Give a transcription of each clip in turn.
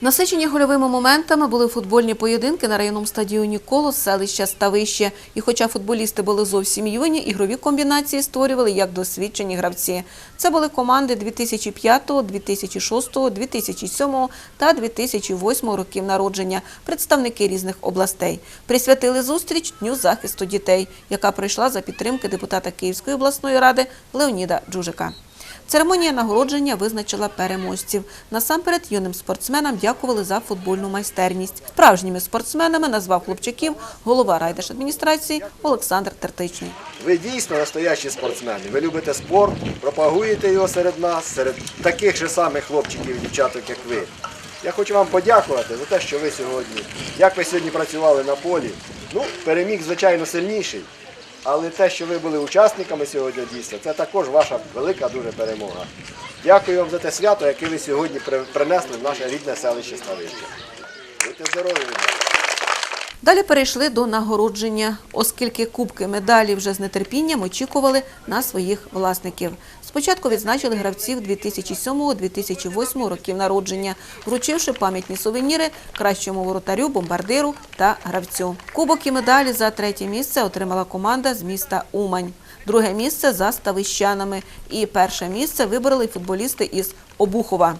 Насичені гольовими моментами були футбольні поєдинки на районному стадіоні Колос селища Ставище. І хоча футболісти були зовсім юні, ігрові комбінації створювали як досвідчені гравці. Це були команди 2005, 2006, 2007 та 2008 років народження, представники різних областей. Присвятили зустріч Дню захисту дітей, яка пройшла за підтримки депутата Київської обласної ради Леоніда Джужика. Церемонія нагородження визначила переможців. Насамперед юним спортсменам дякували за футбольну майстерність. Справжніми спортсменами назвав хлопчаків голова райдержадміністрації Олександр Тертичний. Ви дійсно настоящі спортсмени. Ви любите спорт, пропагуєте його серед нас, серед таких же самих хлопчиків і дівчаток, як ви. Я хочу вам подякувати за те, що ви сьогодні, як ви сьогодні працювали на полі. Ну, переміг, звичайно, сильніший. Але те, що ви були учасниками сьогодні дійсно, це також ваша велика дуже перемога. Дякую вам за те свято, яке ви сьогодні при- принесли в наше рідне селище Ставище. Будьте здорові! Далі перейшли до нагородження, оскільки кубки медалі вже з нетерпінням очікували на своїх власників. Спочатку відзначили гравців 2007-2008 років народження, вручивши пам'ятні сувеніри кращому воротарю, бомбардиру та гравцю. Кубок і медалі за третє місце отримала команда з міста Умань. Друге місце за ставищанами. І перше місце вибороли футболісти із Обухова.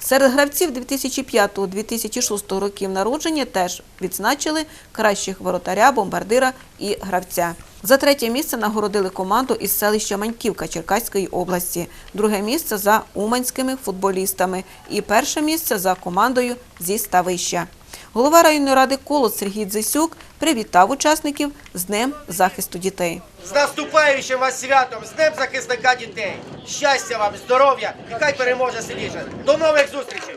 Серед гравців 2005-2006 років народження теж відзначили кращих воротаря, бомбардира і гравця. За третє місце нагородили команду із селища Маньківка Черкаської області, друге місце за уманськими футболістами і перше місце за командою зі Ставища. Голова районної ради Колос Сергій Дзисюк привітав учасників з Днем захисту дітей. З наступаючим вас святом, з Днем захисника дітей. Щастя вам, здоров'я і хай переможе сильніше. До нових зустрічей!